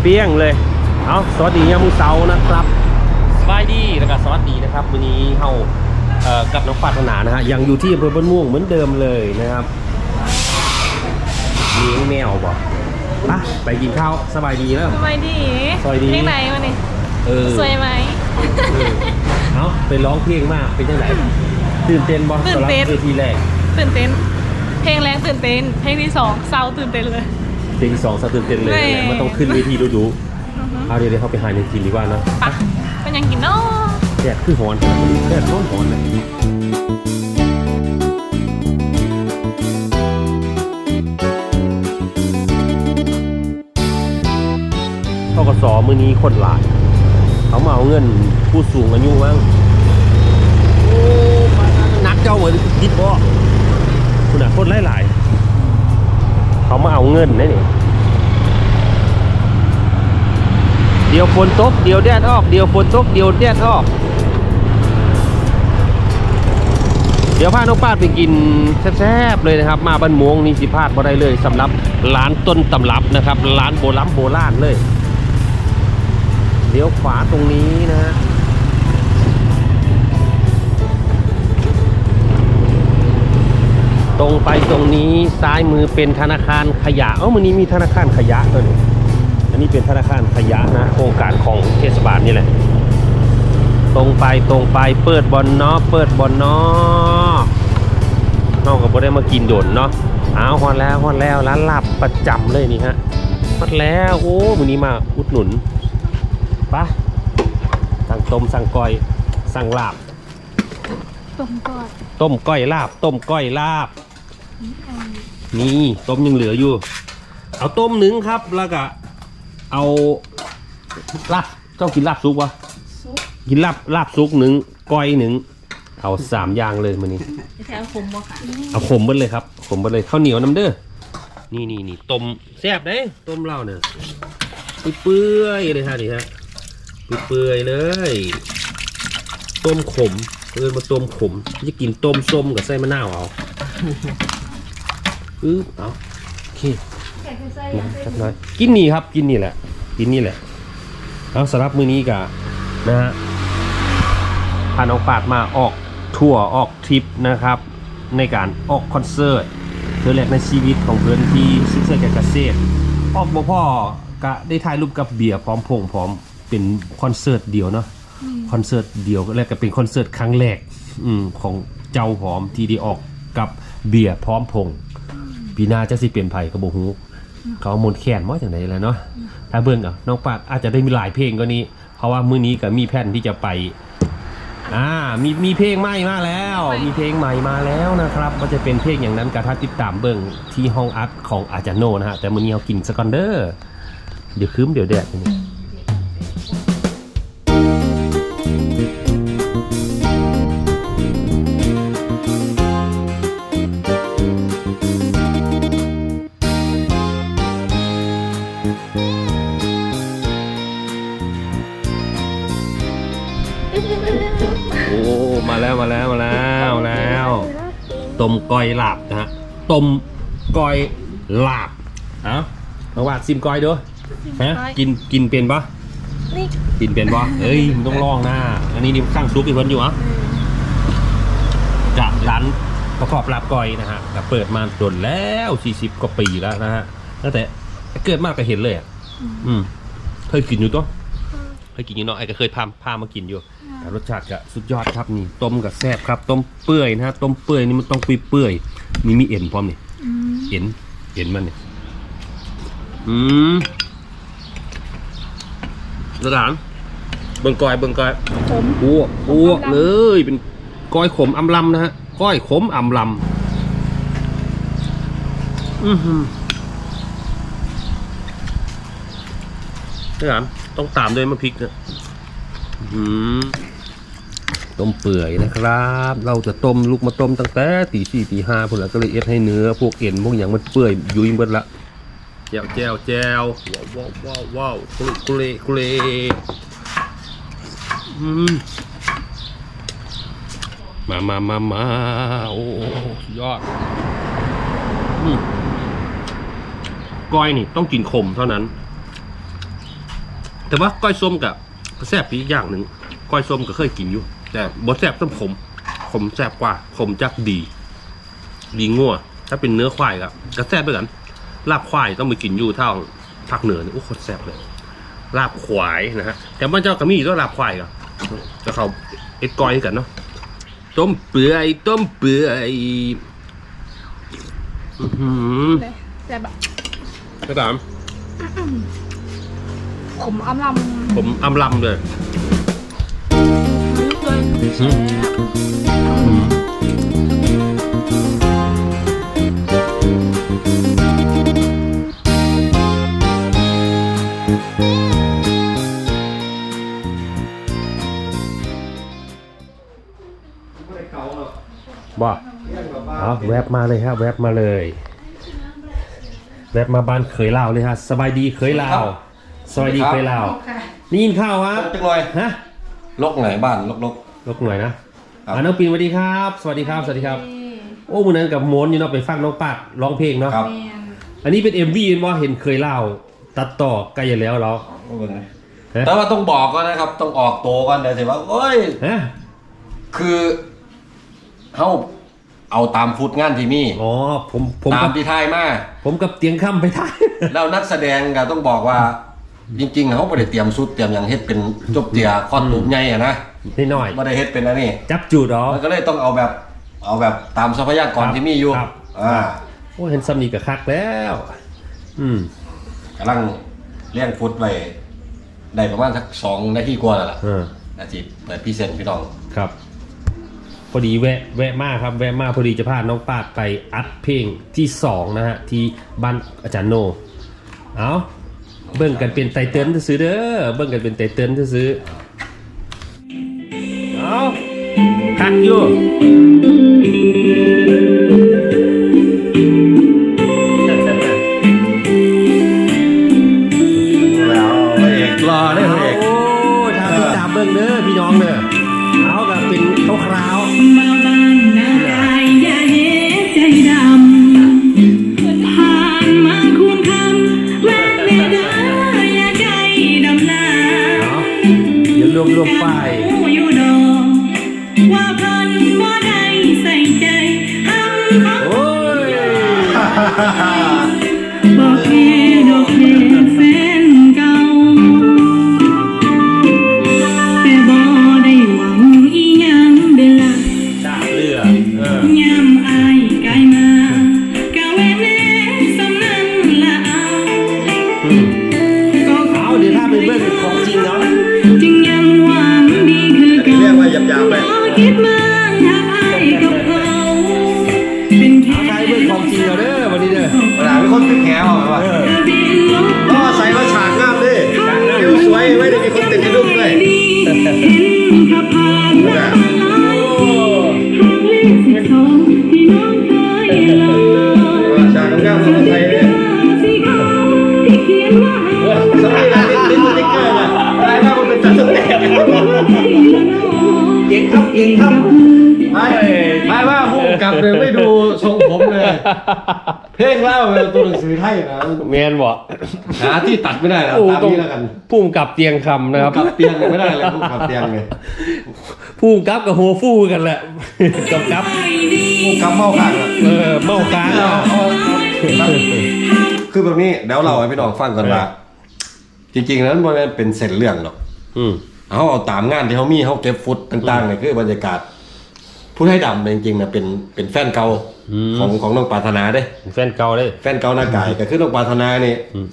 ดดเปรี้ยงเลย เอาสวัสดียามมื้อเช้านะครับสบายดีแล้วก็สวัสดีนะครับวันนี้เฮาเอ่อกับน้องปรารถนานะฮะยังอยู่ที่อำเภอบ้านม่วงเหมือนเดิมเลยนะครับเลี้ยงแมวบอกไปไปกินข้าวสบายดีแล้ว สบายดีสบายดี เพลงไหนวันนี้เออสวยไหม เออเอาไปร้องเพลงมากเป็นยังไงตื่นเต้นบอตื่สำนหรับเต้นเวทีแรกตื่นเต้น เพลงแรกตื่นเต้น เพลงที่สองเศร้าตื่นเต้นเลย เพลงที่สองสะตื่นเต้นเลยแม่แหละมันต้องขึ้นเวทีดูดูๆเอาเดี๋ยวเดี๋ยวเขาไปหาในกินดีกว่าเนอะปะเป็นยังกินเนาะแดดคือหอนแดดร้อนหอนเลยทกสมือนี้คนหลายเขามาเอาเงินผู้สูงอายุมั้งโอ้มานักเจ้าเหมือนดิบบ่คุณน่ะคนหลายๆ เขาเอาเงินนะนี่เดี๋ยวฝนตกเดี๋ยวแดดออกเดี๋ยวฝนตกเดี๋ยวแดดออก เดี๋ยวพาน้องป้าดไปกินแซ่บๆเลยนะครับ มาบ้านม่วงนี่สิพลาดบ่ได้เลยสำหรับร้านต้นตำรับนะครับ ร้านโบราณโบราณเลยเดี๋ยวขวาตรงนี้นะฮะ ตรงไปตรงนี้ซ้ายมือเป็นธนาคารขยะเอ้ามันนี้มีธนาคารขยะตัวนี้อันนี้เป็นธนาคารขยะนะโครงการของเทศบาลนี่แหละ ตรงไปตรงไปเปิดบอลเนาะเปิดบอลเนาะนอกกับบ่ได้มากินโดนเนาะอ้าวฮอนแล้วฮอนแล้วร้านลาบประจำเลยนี่ฮะฮอดแล้วโอ้วันนี้มาอุดหนุนไปะสั่งต้มสั่งก้อยสั่งลาบต้มกอดต้มก้อยลาบ ต้มก้อยลาบ นี่ต้มยังเหลืออยู่ เอาต้มหนึ่งครับแล้วก็เอาลาบเจ้ากินลาบซุกวะกินลาบลาบซุกหนึ่งก้อยหนึ่งเอาสามอย่างเลยมันนี้แถวผมบ่ค่ะเอาขมเบิดเลยครับขมเบิดเลยข้าวเหนียวน้ำเด้อนี่นี่นี่ต้มแซ่บเด้ต้มเหล้าเนี่ยเปื่อยๆเลยฮะนี่ฮะเปื่อยๆเลย ต้มขมเออมาต้มขมจะกินต้มส้มกับไส้มะนาวเอา อือเอาโอเคนะสักหน้อยกินนี่ครับกินนี่แหละ กินนี่แหละเอาสำหรับมื้อนี้กะนะฮะพาน้องปาดมาออกทัวร์ออกทริปนะครับ ในการออกคอนเสิร์ตเธอแรกในชีวิตของเพื่อนที่ซิกเซอร์แกเกษตรออกบ่พ่อกะได้ถ่ายรูปกับเบียร์พร้อมพงพร้อมเป็นคอนเสิร์ตเดียวเนาะคอนเสิร์ตเดียวก็แล้วก็เป็นคอนเสิร์ตครั้งแรกอืมของเจ้าพร้อมที่ได้ออกกับเบียร์พร้อมพง ปีหน้าจะสิเปลี่ยนไผก็บ่ฮู้เขาเอามนต์แคนมาจากไหนแล้วเนาะถ้าเบิ่งอะน้องปาดอาจจะได้มีหลายเพลงกว่านี้ เพราะว่ามื้อนี้ก็มีแผนที่จะไป อ่ามีมีเพลงใหม่มาแล้ว มีเพลงใหม่มาแล้วนะครับว่าจะเป็นเพลงอย่างนั้นกระทัดติดตามเบิ่งที่ห้องอัดของอาจารย์โนนะฮะแต่มื้อนี้เอากินสกอนเดอร์เดี๋ยวคืมเดี๋ยวแดดนี่ ก้อยลาบนะฮะต้มก้อยลาบเอาเอาว่าซิมก้อยดูฮะกินกินเป็นปะนี่กินเป็นปะเอ้ยมึงต้องลองนะอันนี้นี่ข้างซุปอีกคนอยู่เหรอะจากร้านประกอบลาบก้อยนะฮะก็เปิดมาจนแล้ว40กว่าปีแล้วนะฮะตั้งแต่เกิดมากก็เห็นเลยอะอืมเคยกินอยู่ตัว เคยกินอยู่เนาะไอ้ก็เคยพาพามากินอยู่แต่รสชาติก็สุดยอดครับนี่ต้มกับแซ่บครับ ต้มเปื่อยนะฮะต้มเปื่อยนี่มันต้องเปื่อยๆมีมีเอ็นพร้อมนี่เอ็นเอ็นมันเนี่ยอืมระดานเบิ่งกอยเบิ่งกอยผมอ้วกอ้วกเลยเป็นก้อยขมอำลำนะฮะก้อยขมอำลำอือหือ ระดานต้องตามด้วยมะพริกนะอื้อหือต้มเปื่อยนะครับ เราจะต้มลูกมาต้มตั้งแต่ตีสี่ตีห้าพวกเราก็เลยเอ็ดให้เนื้อ พวกเอ็นพวกอย่างมันเปื่อยยุ่ยเบิดละแจวแจวแจวว้าวว้าวว้าวว้าวกุเลกุเลกุเลอืมมามามามาโอ้สุดยอดอืมก้อยนี่ต้องกินขมเท่านั้น แต่ว่าก้อยส้มกับแซ่บอีกอย่างหนึ่งก้อยส้มก็เคยกินอยู่ แต่บ่แซ่บต้องขมขมแซ่บกว่าขมจักดี ดีงัวถ้าเป็นเนื้อควายก็ก็แซ่บด้วยกันลาบควายต้องไปกินอยู่ทางภาคเหนือนี่โอ้โคตรแซ่บเลยลาบควายนะฮะแต่บ้านเจ้าก็มีด้วยลาบควายก็จะเขาเอ็ดกอยกันเนาะต้มเปื่อยต้มเปื่อยอื้อหือเลยแต่แบบก็ตาม ขมอำลำผมอำลำเลยลูกเลยบ่เอาแวบมาเลยครับแวบมาเลย แวบมาบ้านเคยลาวเลยฮะ สบายดีเคยลา วสบายดีเคยลาวนี่ยินข้าวฮะจังเลยฮะลกไหนบ้านลกลกลกหน่อยนะครับอ่าน้องปีนสวัสดีครับ สวัสดีครับสวัสดีครับ โอ้มือนั้นกับโมนอยู่เนาะไปฟังน้องปัดร้องเพลงเนาะครับแมนอันนี้เป็น MV เห็นว่าเห็นเคยเล่าตัดต่อใกล้จะแล้วเหรอฮะแต่ว่าต้องบอกก่อนนะครับ ต้องออกโตวก่อนเดี๋ยวสิว่าเอ้ยฮะคือเขาเอาตามฟุตงานที่มีอ๋อผมผมตากัมบที่ทายมา ผมกับเตียงค่ำไปถ่ายแล้วนักแสดงก็ต้องบอกว่า จริงๆเขาไม่ได้เตรียมชุดเตรียมอย่างเฮ็ดเป็นจบเตียคอนตูมใหญ่อะนะนิดหน่อยไม่ได้เฮ็ดเป็นอันนี้จับจูดเหรอมันก็เลยต้องเอาแบบเอาแบบตามทรัพยากรที่มีอยู่ครับอ่าโอ้เห็นซัมนีกับคักแล้ว อืมกำลังเลี้ยงฟุตไว้ได้ประมาณสักสองนาทีกว่าแล้วล่ะเออนาทีเปิดพรี่เซนต์พี่น้องครับ พอดีแวะแวะมากครับ แวะมากพอดีจะพาน้องปาดไปอัดเพลงที่สองนะฮะ ที่บ้านอาจารย์โน เอา เบิ่งกันเป็นไตเติ้ลซื้อเด้อเบิ่งกันเป็นไตเติ้ลซื้อเอาคักอยู่ บ่ได้ใส่ใจหังเขา โอ้ย กแหวอะเออกะบินลบก็ใส่มาฉากงามดิผิวสวยไม่ได้มีคนติดกระดุมด้วยดีเห็นขับผ่านมาหลายปีทางเลขสิบสองที่น้องเคยลาฉากงามๆของไทยเนี่ยสีขาวที่เขียนว่าสมัยนั้นลิ้นสติ๊กเกอร์น่ะอะไรว่ามันเป็นจัดสเต็ปเก่งครับเก่งครับไม่ไม่ว่าผู้กำกับเลยไม่ดูทรงผม เลยเพลงเล่าเป็นตัวหนังสือไทยนะแมนบอกหาที่ตัดไม่ได้แล้วโอ้ตามต้องนี้แล้วกันพุ่มกับเตียงคำนะครับกับเตียงไม่ได้เลยผู้กับเตียงเลยพุ่มกับกับโฮฟู่กันแหละกับกับผู้กับเมาขางอะเออเมากลางเอาคือแบบนี้เดี๋ยวเราให้พี่น้องฟังกันว่าจริงๆ แล้วมันบ่แม่นเป็นเส้นเรื่องหรอก อืมเขาเอาตามงานที่เขามีเขาเก็บฟุตต่างๆเนี่ยคือบรรยากาศ ผู้ให้ดำเนี่ยจริงๆนะเป็นเป็นแฟนเก่าของของน้องปรารถนาเด้แฟนเก่าเลยแฟนเก่าหน้ากายก็คือน้องปรารถนานี่อืม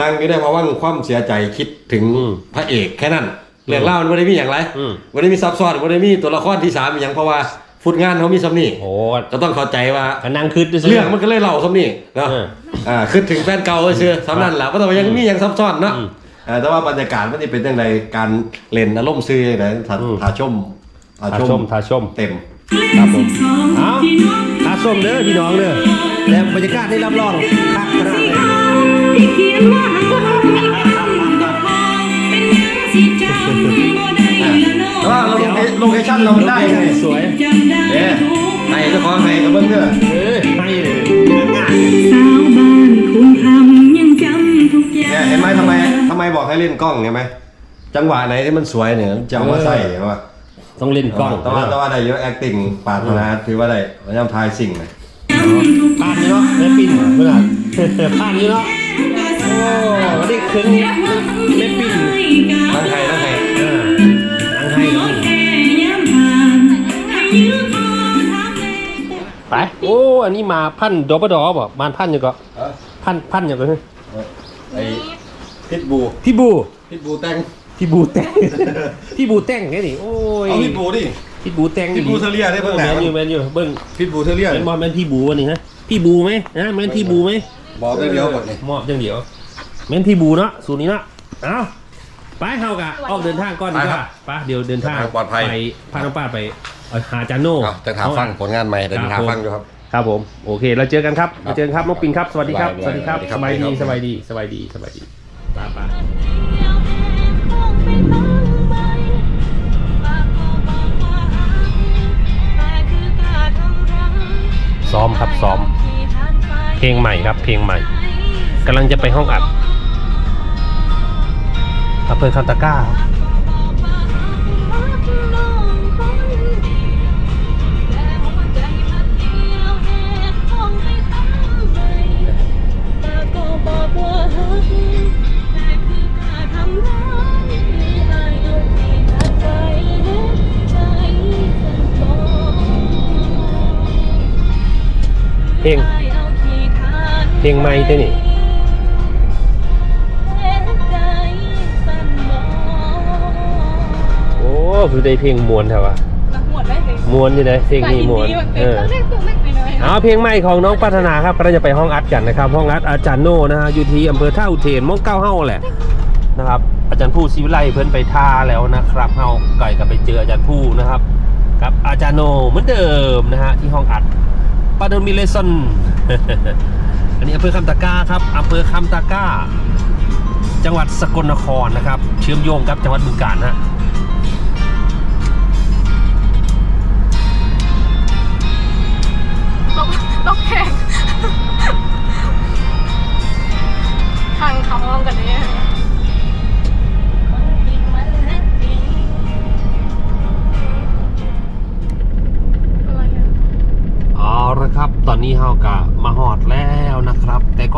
นั่งอยู่ได้เพราะว่าความเสียใจคิดถึงอืมพระเอกแค่นั้นเรื่องเล่ามันไม่ได้มีอย่างไรอืมไม่ได้มีซับซ้อนไม่ได้มีตัวละครที่สามอหย่างเพราะว่าฟุตงานเขามีซ้ำนี่โอ้ก็ต้องเข้าใจว่าอันนั่งคืดด้วยเรื่องมันก็เลยเล่าซ้ำนี่เนาะเอออ่าคือถึงแฟนเก่าเชื่อซ้ำนั่นแหละเพราะแต่ว่ายังมีอย่างซับซ้อนเนาะอืมอ่าแต่ว่าบรรยากาศมันจะเป็นยังไงการเล่นอารมณ์ซื้อนะถ้าอืมถ้าชม ทาชมทาชมเต็ม ครับผมเอาทาชมเด้อพี่น้องเด้อและบรรยากาศได้รับรองคักขนาดไหนที่เขียนว่ามีกันกับพอเป็นหยังสิจำบ่ได้ละเนาะแต่ว่าโลเคชั่นเรามันได้ไงสวยจำได้เนี่ยทุกให้เจ้าของให้กับเบิ้งเด้อเออให้เลยง่ายสาวบ้านคุณทำยังจำทุกอย่าเนี่ยงเห็นไหมทำไมทำไมบอกให้เล่นกล้องไงไหมจังหวะไหนที่มันสวยเนี่ยจะเอามาใส่ว่า ต้องเล่นกล้องแต่ว่าแต่ว่าได้เยอะ acting ปาถนาถือว่าได้พยายามทายสิ่งเลยผ่านนี่เนาะแม่ปิ้นเมื่อไหร่ผ่านนี่เนาะโอ้วันนี้คืนแม่ปิ้นนั่งไทยนั่งไทยอ่าอังให้เนาะไปโอ้อันนี้มาพันดอบดอบ่มานพันอยู่ก็เอ้อพันพันอยู่ก็ไอ้พิทบูพี่บูพิทบูแต่ง พี่บูแต่งพี่บูแต่งไงนี่โอ้ยเอาพิทบูดิ พี่บูแต่งพี่บูเทอเรียได้เบิ่งหแมน้านอยู่แมนอยู่เบิ้งพิทบูเทอเรียเป็นบอลแมนพี่บูวะนี่ฮะพี่บูไหมนะแมนพี่บูไหมบอกได้เดียวหมดเลยมอบอย่างเดียวแมนพี่บูเนาะสูตรนี้เนาะเอาไปเฮากะออกเดินทางก่อนดีกว่าไปเดี๋ยวเดินทางไปพาน้องป้าไปเอ่อหาจานโน่เอาจะถามฟังผลงานใหม่แต่ครับถามผมฟังอยู่ครับครับผมโอเคเราเจอกันครับเราเจอกันครับน้องปิงครับสวัสดีครับสสวัวัสสดีดีครับครับสบายดีสสวับาสยดีดีครับสบายดีสบายดีไป้าป้า ซ้อมครับซ้อม เพลงใหม่ครับเพลงใหม่กำลังจะไปห้องอัดอำเภอคันตะก้า เพลงเพลงใหม่ตัวนี่โอ้คือได้เพลงมวนแถวะรักหมดได้เลยมวนอยู่ไหนเพลงนี้มวนเอเอออเล็กตัวเล็กน้อยๆเอาเพลงใหม่ของน้องปัฒนาครับก็จะไปห้องอัดกันนะครับ ห้องอัดอาจารย์โน่นะฮะอยู่ที่อำเภอท่าอุเทนมองเก้าเฮ้าแหละนะครับ อาจารย์ผู้ศิวิไลเพิ่นไปท่าแล้วนะครับเฮาไก่กับไปเจออาจารย์ผู้นะครับ กับอาจารย์โน่เหมือนเดิมนะฮะที่ห้องอัด ปาเดมิเลสันอันนี้อำเภอคำตะก้าครับอำเภอคำตะก้า จังหวัดสกลนครนะครับ เชื่อมโยงกับจังหวัดบึงกาฬฮะต้องต้องแข่ง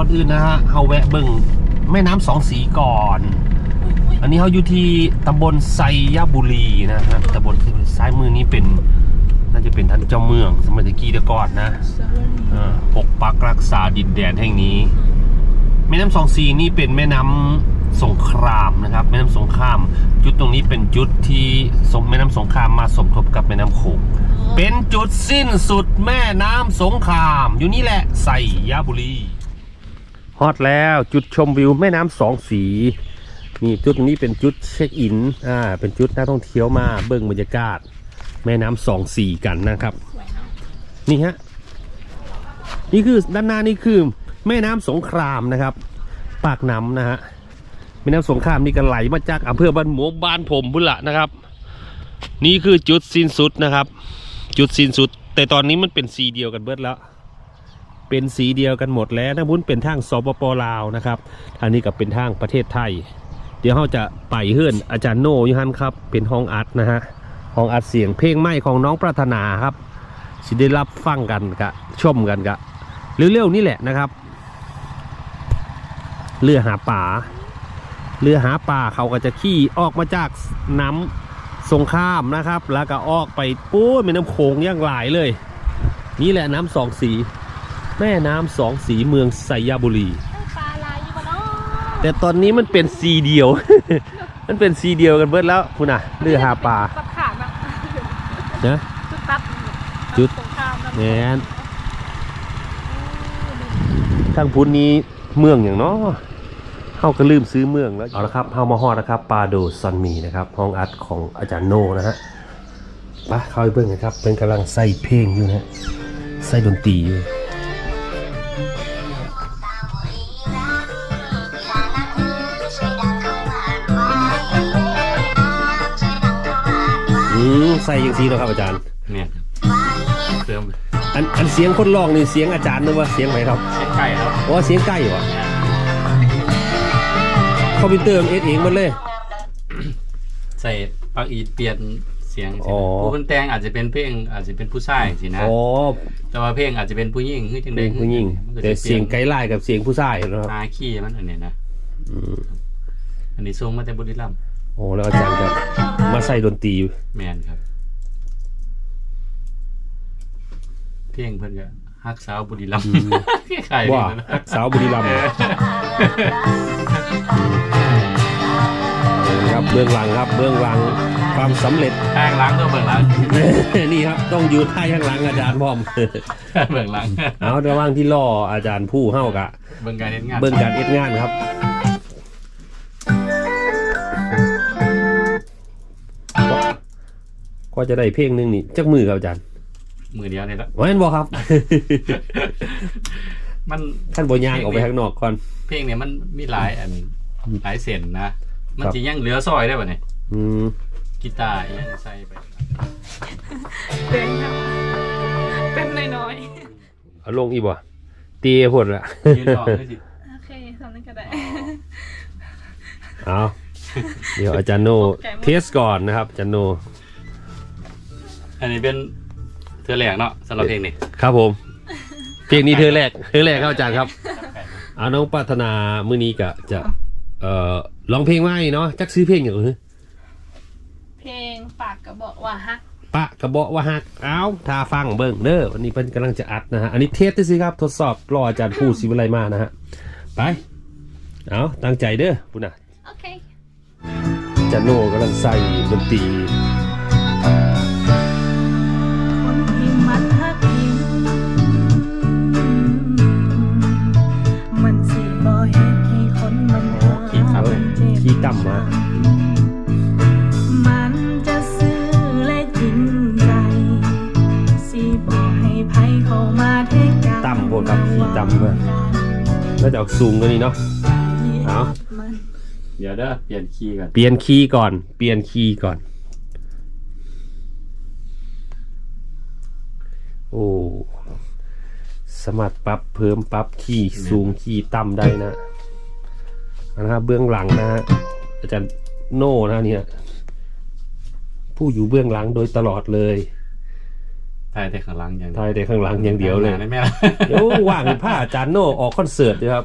อนอื่นนะฮะเฮาแวะเบิ่งแม่น้ำสองสีก่อน อันนี้เฮาอยู่ที่ตำบลไซยบุรีนะฮะตำบลซ้ายมือนี้เป็นน่าจะเป็นท่านเจ้าเมือง สมัยตะกี้แต่ก่อนนะอ่าปกปักรักษาดินแดนแห่งนี้ แม่น้ำสองสีนี่เป็นแม่น้ำสงครามนะครับ แม่น้ำสงคราม จุดตรงนี้เป็นจุดที่สมแม่น้ำสงครามมาสมทบกับแม่น้ำโขงเป็นจุดสิ้นสุดแม่น้ำสงคราม อยู่นี่แหละใส่ยาบุรี ฮอตแล้วจุดชมวิวแม่น้ำสองสีนี่จุดนี้เป็นจุดเช็คอินอ่าเป็นจุดนักท่องเที่ยวมาเบิ่งบรรยากาศ แม่น้ำสองสีกันนะครับ นี่ฮะนี่คือด้านหน้านี่คือแม่น้ำสงครามนะครับ ปากน้ำนะฮะแม่น้ำสงครามนี่ก็ไหลมาจากอำเภอบ้านหมวกบ้านผมบุละนะครับ นี่คือจุดสิ้นสุดนะครับ จุดสิ้นสุด แต่ตอนนี้มันเป็นสีเดียวกันเบิดแล้ว เป็นสีเดียวกันหมดแล้วนะบุ้นเป็นทางสปปลาวนะครับทางนี้กับเป็นทางประเทศไทย เดี๋ยวเราจะไปเฮือนอาจารย์โนยูฮันครับ เป็นห้องอัดนะฮะห้องอัดเสียงเพลงใหมของน้องปรารถนาครับสิได้รับฟังกันกะชมกันกะเร็วๆนี่แหละนะครับเรือหาป่าเรือหาป่าเขาก็จะขี่ออกมาจากน้ำสงครามนะครับ แล้วก็ออกไปปู้ยม่น้ำโขงย่างหลายเลย นี่แหละน้ำสองสี แม่น้ำสองสีเมืองไซยบุรี ปลาลายอยู่ปะเนาะแต่ตอนนี้มันเป็นสีเดียว มันเป็นสีเดียวกันเบิดแล้วคุณน่ะเรือหาป่าตัดขาดอะนะจุดตัดจุดสงครามนั่นแมนทางพุ้นนี้เมืองอย่างเนาะเฮาก็ลืมซื้อเมืองแล้วเอาละครับเฮามาฮอดนะครับปาโดซันมีนะครับห้องอัดของอาจารย์โนนะฮะไปเข้าไปเบิ่งกันครับเป็นกำลังใส่เพลงอยู่นะฮะใส่ดนตรีอยู่ ใส่ยังสีเนาะครับอาจารย์ เนี่ยเครื่องอันอันเสียงคนร้องนี่เสียงอาจารย์นึกว่าเสียงไหนครับเช็คไก่ครับโอ้เสียงใกล้วะคอมพิวเตอร์มันเอ็ดเองหมันเลย ใส่ปลั๊กอีเปลี่ยนเสียงสิอ๋อนะผู้เป็นแต่งอาจจะเป็นเพลงอาจจะเป็นผู้ชายสินะ อ๋อแต่ว่าเพลงอาจจะเป็นผู้หญิงคือจังเป็ได๋นผู้หญิงมันก็แต่จะปเสีลี่ยงไกด์ไลน์กับเสียงผู้ชายนะครับหาคีย์มันอันนี้นะอันนี้ส่งมาจากบุรีรัมย์โอ้แล้วอาจารย์ก็มาใส่ดนตรีแมนครับ เพ ลงเพิ่นก็ฮักสาวบุรีรัมย์คล้ายๆว่ากันนะสาวบุรีรัมย์ครับเบื้องหลังครับเบื้องหลังความสำเร็จข้างหล้างก็เบื้องหลังนี่ครับต้องอยู่ท้ายข้างหลังอาจารย์พร้อมเบื้องหลังเอาระหว่างที่ล่ออาจารย์ผู้เฮ้ากะเบื้องการเฮ็ดงานเบื้องการเอ็ดงานครับก็จะได้เพลงหนึงนี่จักมือครับอาจารย์ มือเดียวนี่ละว่าเห็นบอกครับ มันท่านบอยางออกไปข้างนอกก่อนเพลงเนี่ยมันมีหลายอันหลายเส้นนะ มันครับจะยังเหลือซอยได้ป่ะเนี่ยอืมกีตาร์ยังใส่ไปเป็นค่ะเป็นน้อยเอาลงอีบ่ตีให้พ่นละยืนรอให้สิๆโอเคทำนั้นก็ได้เอาเดี๋ยวอาจารย์โนตกใจหมดเทสก่อนนะครับอาจารย์โนอันนี้เป็นเธอแหลกเนาะสำหรับเพลงนี้ครับผม เพลงนี้เธอแรกเธอแรกครับอาจารย์ครับเอาน้องปรารถนามื้อนี้ก็จะ เอ่อร้องเพลงไหมเนาะจักซื้อเพลงอย่างอื่นเพลงปากกระบอกว่าฮักปะกระบอกว่าฮักเอาถ้าฟังเบิ่งเด้อวันนี้เพิ่นกำลังจะอัดนะฮะอันนี้เทสซิครับ ทดสอบรออาจารย์ผู้ศิวไลมานะฮะไปเอาตั้งใจเด้อพุ่นน่ะโอเคอาจารย์โนกำลังใส่ดนตรี ดครับขี้ต่ำมาแล้วจะออกสูงกว่านี้เนาะเอามันเดี๋ยวเด้อเปลี่ยนคีย์กันเปลี่ยนคีย์ก่อน เปลี่ยนคีย์ก่อน โอ้สามารถปรับเพิ่มปรับคีย์สูงคีย์ต่ำได้นะนะครับเบื้องหลังนะฮะอาจารย์โน่นะเนี่ยผู้อยู่เบื้องหลังโดยตลอดเลย ถ่ายแต่ข้างหลังอย่างทายแต่ข้างหลังอย่างเดียวเลยได้ไหมล่ะเดี๋ยวว่างให้ผ้าอาจารย์โน่ออกคอนเสิร์ตด้วยครับ